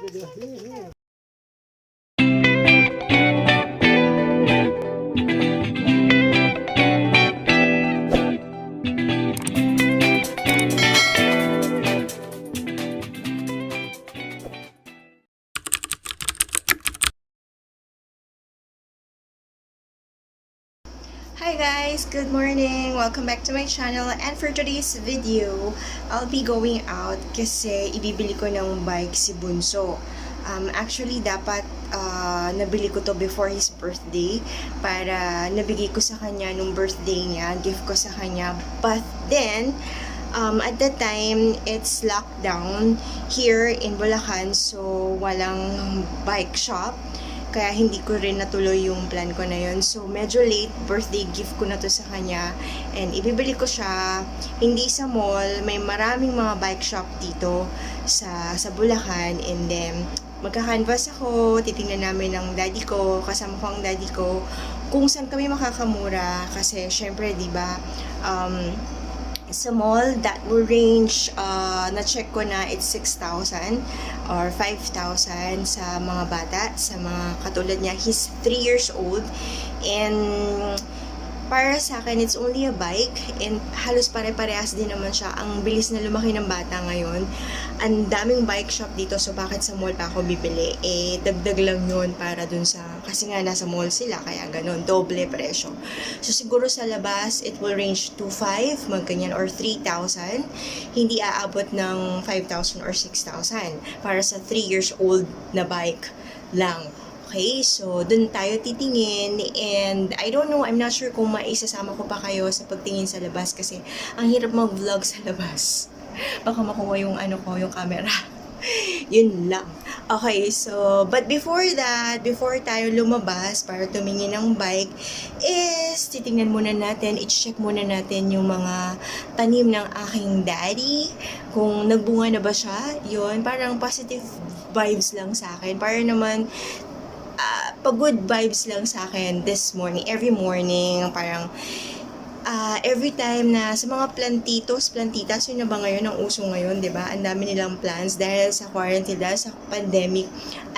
Gua 嘿 Hi guys! Good morning! Welcome back to my channel and for today's video, I'll be going out kasi ibibili ko ng bike si Bunso. Um, actually, dapat ah, nabili ko to before his birthday para nabigay ko sa kanya nung birthday niya, gift ko sa kanya. But then, um, at that time, it's lockdown here in Bulacan so walang bike shop. Kaya hindi ko rin natuloy yung plan ko na yun. So, medyo late, birthday gift ko na to sa kanya. And ibibili ko siya, hindi sa mall, may maraming mga bike shop dito sa, sa Bulacan. And then, magka-canvas ako, titingnan namin ng daddy ko, kasama ko ang daddy ko, kung saan kami makakamura. Kasi, syempre, di ba, um, sa mall, that will range, uh, na-check ko na it's 6,000 or 5,000 sa mga bata, sa mga katulad niya. He's 3 years old and para sa akin, it's only a bike and halos pare-parehas din naman siya. Ang bilis na lumaki ng bata ngayon. Ang daming bike shop dito, so bakit sa mall pa ako bibili? Eh, dagdag lang yun para dun sa, kasi nga nasa mall sila, kaya ganun, doble presyo. So siguro sa labas, it will range to 5, magganyan, or 3,000. Hindi aabot ng 5,000 or 6,000 para sa 3 years old na bike lang. Okay, so dun tayo titingin and I don't know, I'm not sure kung maisasama ko pa kayo sa pagtingin sa labas kasi ang hirap mag-vlog sa labas. Baka makuha yung ano ko, yung camera. Yun lang. Okay, so, but before that, before tayo lumabas para tumingin ng bike, is titingnan muna natin, i-check muna natin yung mga tanim ng aking daddy, kung nagbunga na ba siya, yun, parang positive vibes lang sa akin. Para naman, ah, pag-good vibes lang sa akin this morning, every morning, parang, ah, every time na sa mga plantitos, plantitas, yun na ba ngayon ang uso ngayon, di ba? Ang dami nilang plants dahil sa quarantine, dahil sa pandemic,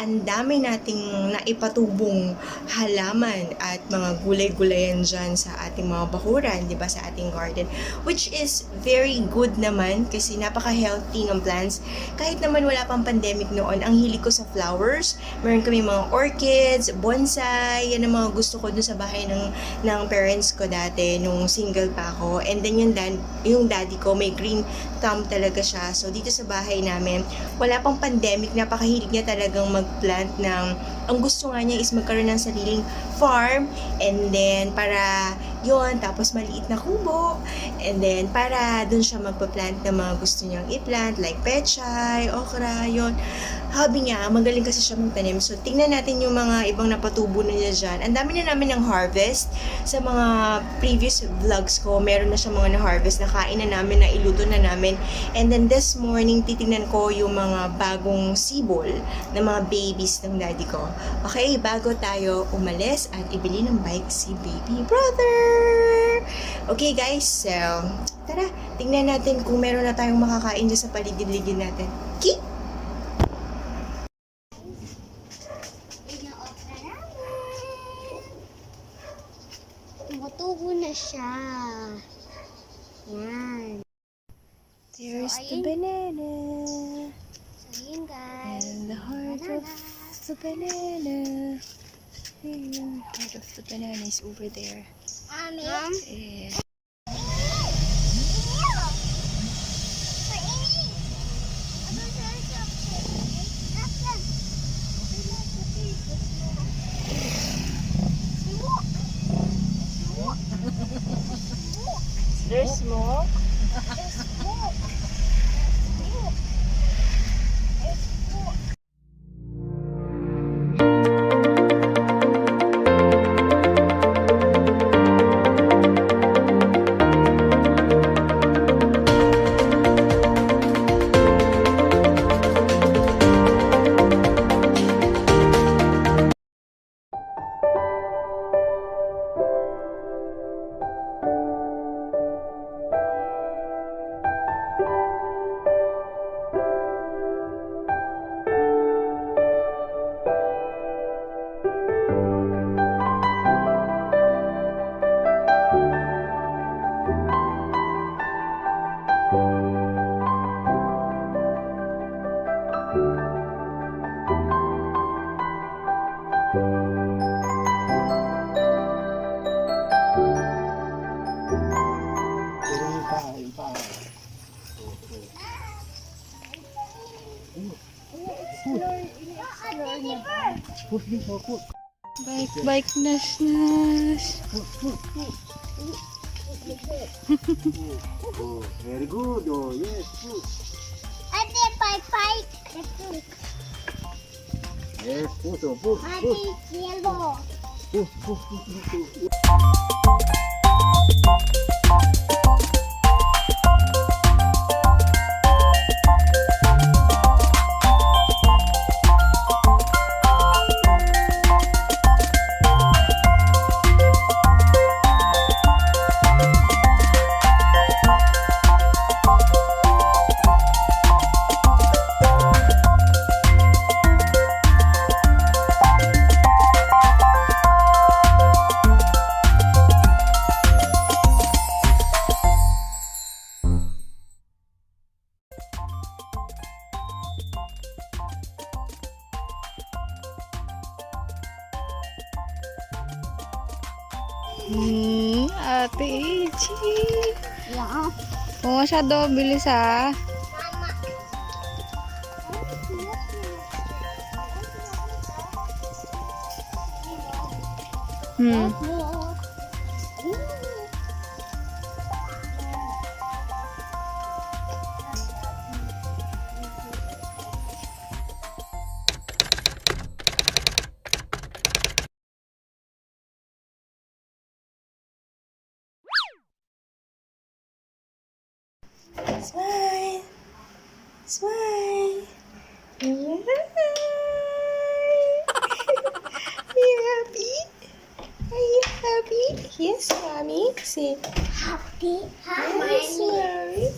ang dami nating naipatubong halaman at mga gulay-gulayan dyan sa ating mga bakuran, di ba, sa ating garden. Which is very good naman kasi napaka-healthy ng plants. Kahit naman wala pang pandemic noon, ang hilig ko sa flowers. Meron kami mga orchids, bonsai, yan ang mga gusto ko dun sa bahay ng, ng parents ko dati nung single pa ako. And then yung, dan, yung daddy ko, may green thumb talaga siya. So dito sa bahay namin, wala pang pandemic, napakahilig niya talagang mag-plant ng, ang gusto nga niya is magkaroon ng sariling farm and then para yon tapos maliit na kubo and then para dun siya magpa-plant ng mga gusto niyang i-plant like pechay, okra, yon hobby niya, magaling kasi siya magtanim. So, tingnan natin yung mga ibang napatubo na niya dyan. Ang dami na namin ng harvest. Sa mga previous vlogs ko, meron na siya mga na-harvest. Nakain na namin, na iluto na namin. And then this morning, titingnan ko yung mga bagong sibol na mga babies ng daddy ko. Okay, bago tayo umalis at ibili ng bike si baby brother. Okay guys, so tara, tingnan natin kung meron na tayong makakain dyan sa paligid-ligid natin. Okay? Tumutubo na siya. Yan. There's So, the ayun. banana. So, yun guys. And the heart of the banana. The heart of the banana is over there. Mom? And Bike, bike, nas, nas. Oh, very good. Oh, yes, push. Ate, bike, bike. Yes, push, oh, push, Ate, push. yellow. Push, push, push, push, Hmm, ate Ichi. Yeah. Kung masyado, bilis ah. Hmm. Smile. Smile. Smile. Are you happy? Are you happy? Yes, mommy. Say, Happy. yes, mommy.